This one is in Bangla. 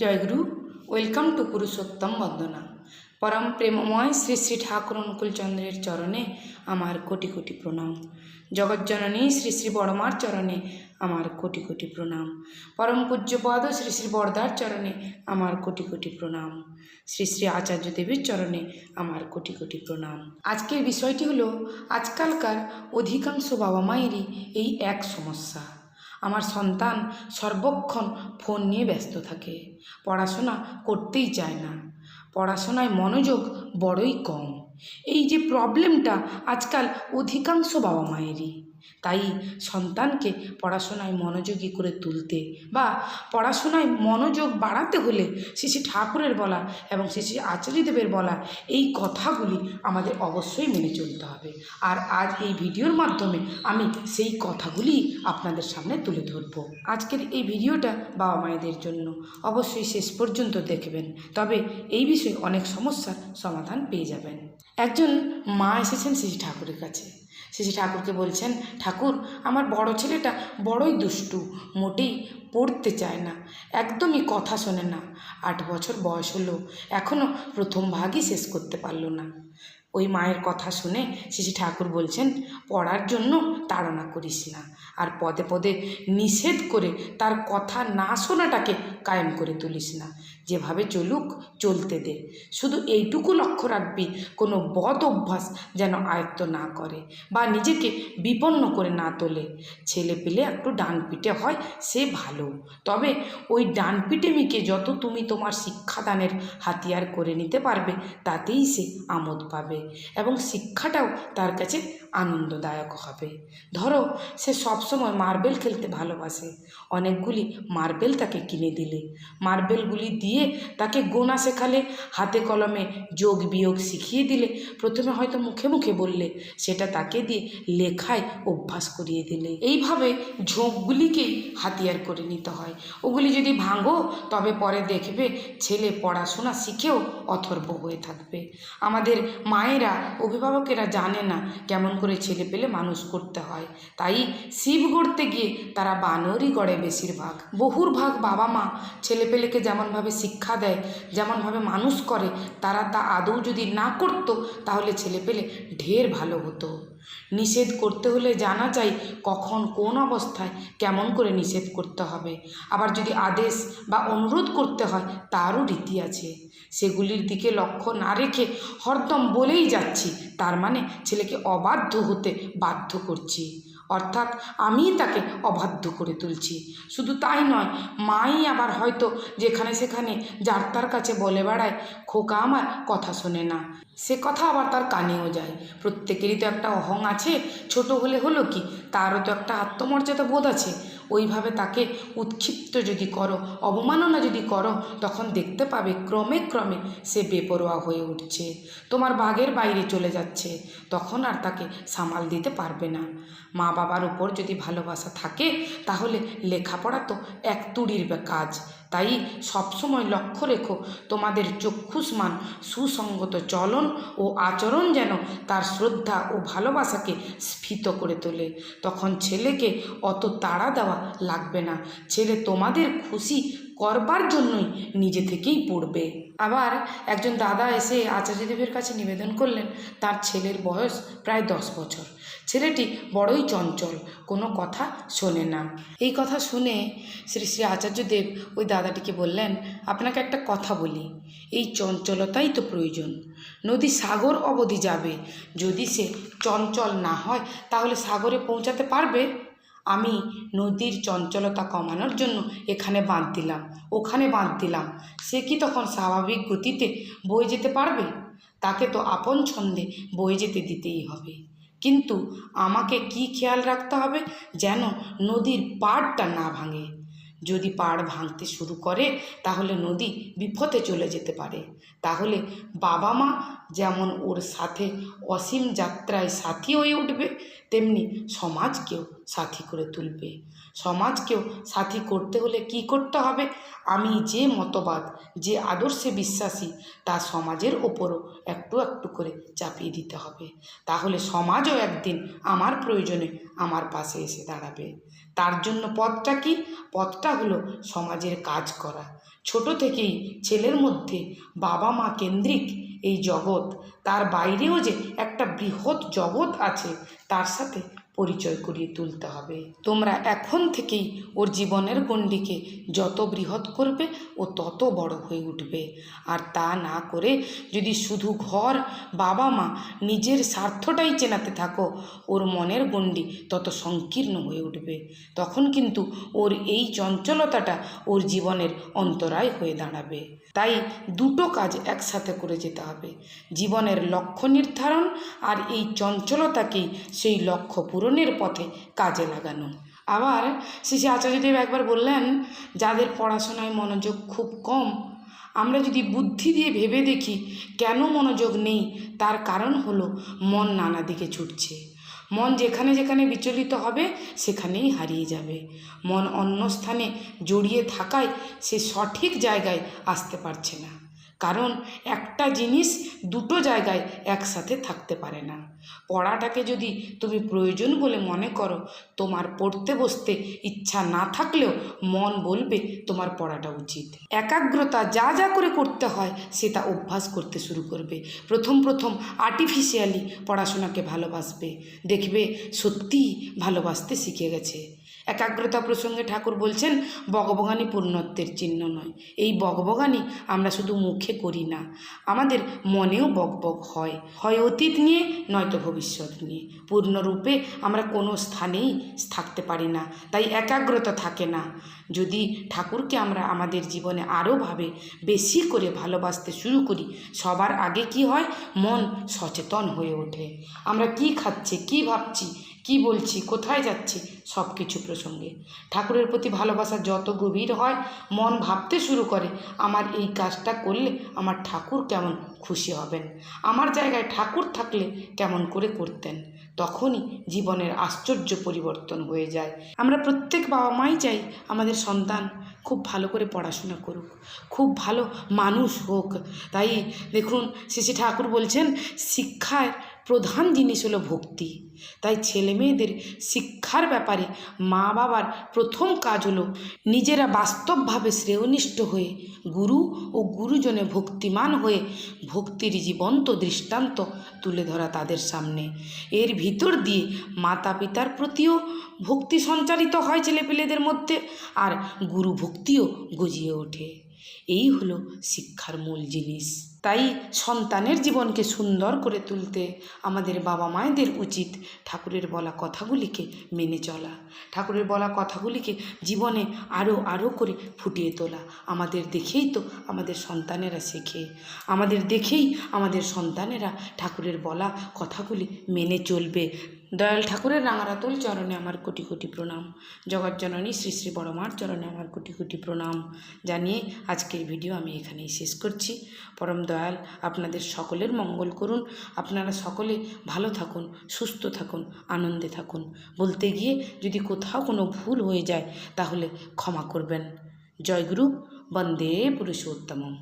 জয়গুরু ওয়েলকাম টু পুরুষোত্তম বন্দনা পরম প্রেমময় শ্রী শ্রী ঠাকুর অনুকূলচন্দ্রের চরণে আমার কোটি কোটি প্রণাম। জগজ্জননী শ্রী শ্রী বড়মার চরণে আমার কোটি কোটি প্রণাম। পরম পূজ্যপদ শ্রী শ্রী বরদার চরণে আমার কোটি কোটি প্রণাম। শ্রী শ্রী আচার্য দেবীর চরণে আমার কোটি কোটি প্রণাম। আজকের বিষয়টি হলো, আজকালকার অধিকাংশ বাবা মায়েরই এই এক সমস্যা। আমার সন্তান সর্বক্ষণ ফোন নিয়ে ব্যস্ত থাকে। পড়াশোনা করতেই চায় না। পড়াশোনায় মনোযোগ বড়ই কম। এই যে প্রবলেমটা আজকাল অধিকাংশ বাবা মায়েরই তাই সন্তানকে পড়াশোনায় মনোযোগী করে তুলতে বা পড়াশোনায় মনোযোগ বাড়াতে হলে শ্রী শ্রী ঠাকুরের বলা এবং শ্রী শ্রী আচার্যদেবের বলা এই কথাগুলি আমাদের অবশ্যই মেনে চলতে হবে। আর আজ এই ভিডিওর মাধ্যমে আমি সেই কথাগুলি আপনাদের সামনে তুলে ধরব। আজকের এই ভিডিওটা বাবা মায়েদের জন্য অবশ্যই শেষ পর্যন্ত দেখবেন, তবে এই বিষয়ে অনেক সমস্যার সমাধান পেয়ে যাবেন। একজন মা এসেছেন শ্রী ঠাকুরের কাছে। শ্রী ঠাকুরকে বলছেন, ঠাকুর, আমার বড় ছেলেটা বড়ই দুষ্টু, মোটেই পড়তে চায় না, একদমই কথা শোনে না। আট বছর বয়স হলো এখনও প্রথম ভাগই শেষ করতে পারল না। ওই মায়ের কথা শুনে শ্রী ঠাকুর বলছেন, পড়ার জন্য তাড়না করিস না, আর পদে পদে নিষেধ করে তার কথা না শোনাটাকে কায়েম করে তুলিস না। যেভাবে চলুক, চলতে দে। শুধু এইটুকু লক্ষ্য রাখবি, কোনো বদ অভ্যাস যেন আয়ত্ত না করে বা নিজেকে বিপন্ন করে না তোলে। ছেলে পেলে একটু ডান পিটে হয়, সে ভালো। তবে ওই ডান পিটেমিকে যত তুমি তোমার শিক্ষাদানের হাতিয়ার করে নিতে পারবে, তাতেই সে আমোদ পাবে এবং শিক্ষাটাও তার কাছে আনন্দদায়ক হবে। ধরো, সে সবসময় মার্বেল খেলতে ভালোবাসে। অনেকগুলি মার্বেল তাকে কিনে দিলে। মার্বেলগুলি দিয়ে তাকে গোনা শেখালে, হাতে কলমে যোগ বিয়োগ শিখিয়ে দিলে। প্রথমে হয়তো মুখে মুখে বললে, সেটা তাকে দিয়ে লেখায় অভ্যাস করিয়ে দিলে। এইভাবে ঝোঁকগুলিকেই হাতিয়ার করে নিতে হয়। ওগুলি যদি ভাঙো, তবে পরে দেখবে ছেলে পড়াশোনা শিখেও অথর্ব হয়ে থাকবে। আমাদের মায়েরা, অভিভাবকেরা জানে না কেমন করে ছেলে পেলে মানুষ করতে হয়। তাই শিব গড়তে গিয়ে তারা বানরই গড়ে বেশিরভাগ। বহুর ভাগ বাবা মা ছেলেপেলেকে যেমনভাবে শিক্ষা দেয়, যেমনভাবে মানুষ করে, তারা তা আদৌ যদি না করতো, তাহলে ছেলেপেলে ঢের ভালো হতো। নিষেধ করতে হলে জানা চাই কখন কোন অবস্থায় কেমন করে নিষেধ করতে হবে। আবার যদি আদেশ বা অনুরোধ করতে হয়, তারও রীতি আছে। সেগুলির দিকে লক্ষ্য না রেখে হরদম বলেই যাচ্ছি, তার মানে ছেলেকে অবাধ্য হতে বাধ্য করছি। অর্থাৎ আমি তাকে অবাধ্য করে তুলছি। শুধু তাই নয়, মাই আবার হয়তো যেখানে সেখানে যার তার কাছে বলে বেড়ায়, খোকা আমার কথা শোনে না। সে কথা আবার তার কানেও যায়। প্রত্যেকেরই তো একটা অহং আছে, ছোট হলে হলো কি? তারও তো একটা আত্মমর্যাদা বোধ আছে। ওইভাবে তাকে উৎক্ষিপ্ত যদি করো, অবমাননা যদি করো, তখন দেখতে পাবে ক্রমে ক্রমে সে বেপরোয়া হয়ে উঠছে। তোমার বাঘের বাইরে চলে যাচ্ছে। তখন আর তাকে সামাল দিতে পারবে না। মা বাবার উপর যদি ভালোবাসা থাকে, তাহলে লেখাপড়া তো এক তুড়ির কাজ। তাই সবসময় লক্ষ্য রেখো, তোমাদের চক্ষুষ্মান, সুসঙ্গত চলন ও আচরণ যেন তার শ্রদ্ধা ও ভালোবাসাকে স্ফীত করে তোলে। তখন ছেলেকে অত তাড়া দেওয়া লাগবে না। ছেলে তোমাদের খুশি করবার জন্যই নিজে থেকেই পড়বে। আবার একজন দাদা এসে আচার্যদেবের কাছে নিবেদন করলেন, তার ছেলের বয়স প্রায় দশ বছর। ছেলেটি বড়ই চঞ্চল, কোনো কথা শোনে না। এই কথা শুনে শ্রী শ্রী আচার্যদেব ওই দাদাটিকে বললেন, আপনাকে একটা কথা বলি, এই চঞ্চলতাই তো প্রয়োজন। নদী সাগর অবধি যাবে, যদি সে চঞ্চল না হয়, তাহলে সাগরে পৌঁছাতে পারবে? আমি নদীর চঞ্চলতা কমানোর জন্য এখানে বাঁধ দিলাম, ওখানে বাঁধ দিলাম। সে কি তখন স্বাভাবিক গতিতে বয়ে যেতে পারবে? তাকে তো আপন ছন্দে বয়ে যেতে দিতেই হবে। কিন্তু আমাকে কি খেয়াল রাখতে হবে যেন নদীর পাড়টা না ভাঙে? যদি পাড় ভাঙতে শুরু করে, তাহলে নদী বিপথে চলে যেতে পারে। তাহলে বাবা মা যেমন ওর সাথে অসীম যাত্রায় সাথী হয়ে উঠবে তেমনি সমাজকেও সাথী করে তুলবে। সমাজকেও সাথী করতে হলে কি করতে হবে? আমি যে মতবাদ, যে আদর্শে বিশ্বাসী, তা সমাজের ওপরও একটু একটু করে চাপিয়ে দিতে হবে। তাহলে সমাজও একদিন আমার প্রয়োজনে আমার পাশে এসে দাঁড়াবে। তার জন্য পথটা কি? পথটা হলো সমাজের কাজ করা। ছোট থেকেই ছেলের মধ্যে বাবা মা কেন্দ্রিক এই জগৎ। তার বাইরেও যে একটা বৃহৎ জগৎ আছে, তার সাথে পরিচয় করিয়ে তুলতে হবে। তোমরা এখন থেকেই ওর জীবনের গণ্ডিকে যত বৃহৎ করবে ও তত বড় হয়ে উঠবে। আর তা না করে যদি শুধু ঘর বাবা মা নিজের স্বার্থটাই চেনাতে থাকো, ওর মনের গণ্ডি তত সংকীর্ণ হয়ে উঠবে। তখন কিন্তু ওর এই চঞ্চলতাটা ওর জীবনের অন্তরায় হয়ে দাঁড়াবে। তাই দুটো কাজ একসাথে করে যেতে হবে। জীবনের লক্ষ্য নির্ধারণ আর এই চঞ্চলতাকেই সেই লক্ষ্য পূরণের পথে কাজে লাগানো। আবার শ্রী আচার্যদেব একবার বললেন, যাদের পড়াশোনায় মনোযোগ খুব কম, আমরা যদি বুদ্ধি দিয়ে ভেবে দেখি কেন মনোযোগ নেই, তার কারণ হলো মন নানা দিকে ছুটছে। মন যেখানে যেখানে বিচলিত হবে, সেখানেই হারিয়ে যাবে। মন অন্য স্থানে জড়িয়ে থাকায় সে সঠিক জায়গায় আসতে পারছে না। কারণ একটা জিনিস দুটো জায়গায় একসাথে থাকতে পারে না। পড়াটাকে যদি তুমি প্রয়োজন বলে মনে করো, তোমার পড়তে বসতে ইচ্ছা না থাকলেও মন বলবে তোমার পড়াটা উচিত। একাগ্রতা যা যা করে করতে হয় সেটা অভ্যাস করতে শুরু করবে। প্রথম প্রথম আর্টিফিশিয়ালি পড়াশোনাকে ভালোবাসবে। দেখবে সত্যিই ভালোবাসতে শিখে গেছে। একাগ্রতা প্রসঙ্গে ঠাকুর বলছেন বগবগানি পূর্ণত্বের চিহ্ন নয়। এই বগবগানি আমরা শুধু মুখে করি না। আমাদের মনেও বকবক হয়। হয় অতীত নিয়ে, নয়তো ভবিষ্যৎ নিয়ে। পূর্ণরূপে আমরা কোনো স্থানেই থাকতে পারি না। তাই একাগ্রতা থাকে না। যদি ঠাকুরকে আমরা আমাদের জীবনে আরও ভাবে, বেশি করে ভালোবাসতে শুরু করি, সবার আগে কি হয়? মন সচেতন হয়ে ওঠে। আমরা কি খাচ্ছি, কি ভাবছি কি বলছি, কোথায় যাচ্ছি সব কিছু প্রসঙ্গে। ঠাকুরের প্রতি ভালোবাসা যত গভীর হয়, মন ভাবতে শুরু করে, আমার এই কাজটা করলে আমার ঠাকুর কেমন খুশি হবেন। আমার জায়গায় ঠাকুর থাকলে কেমন করে করতেন। তখনই জীবনের আশ্চর্য পরিবর্তন হয়ে যায়। আমরা প্রত্যেক বাবা মাই চাই আমাদের সন্তান খুব ভালো করে পড়াশোনা করুক, খুব ভালো মানুষ হোক। তাই দেখুন, শ্রী ঠাকুর বলছেন শিক্ষার প্রধান জিনিস হলো ভক্তি। তাই ছেলে মেয়েদের শিক্ষার ব্যাপারে মা বাবার প্রথম কাজ হলো নিজেরা বাস্তবভাবে শ্রেয়নিষ্ঠ হয়ে গুরু ও গুরুজনে ভক্তিমান হয়ে ভক্তির জীবন্ত দৃষ্টান্ত তুলে ধরা তাদের সামনে। এর ভিতর দিয়ে মাতা পিতার প্রতিও ভক্তি সঞ্চারিত হয় ছেলেপিলেদের মধ্যে আর গুরু ভক্তিও গজিয়ে ওঠে। এই হলো শিক্ষার মূল জিনিস। তাই সন্তানের জীবনকে সুন্দর করে তুলতে আমাদের বাবা মায়েদের উচিত ঠাকুরের বলা কথাগুলিকে মেনে চলা। ঠাকুরের বলা কথাগুলিকে জীবনে আরও আরও করে ফুটিয়ে তোলা। আমাদের দেখেই তো আমাদের সন্তানেরা শেখে। আমাদের দেখেই আমাদের সন্তানেরা ঠাকুরের বলা কথাগুলি মেনে চলবে। দয়াল ঠাকুরের রাঙারাতুল চরণে আমার কোটি কোটি প্রণাম। জগজ্জননী শ্রী শ্রী বড়মার চরণে আমার কোটি কোটি প্রণাম। জানিয়ে আজকের ভিডিও আমি এখানেই শেষ করছি। পরম দয়াল, আপনাদের সকলের মঙ্গল করুন। আপনারা সকলে ভালো থাকুন, সুস্থ থাকুন, আনন্দে থাকুন। বলতে গিয়ে যদি কোথাও কোনো ভুল হয়ে যায়, তাহলে ক্ষমা করবেন। জয়গুরু, বন্দে পুরুষোত্তমম।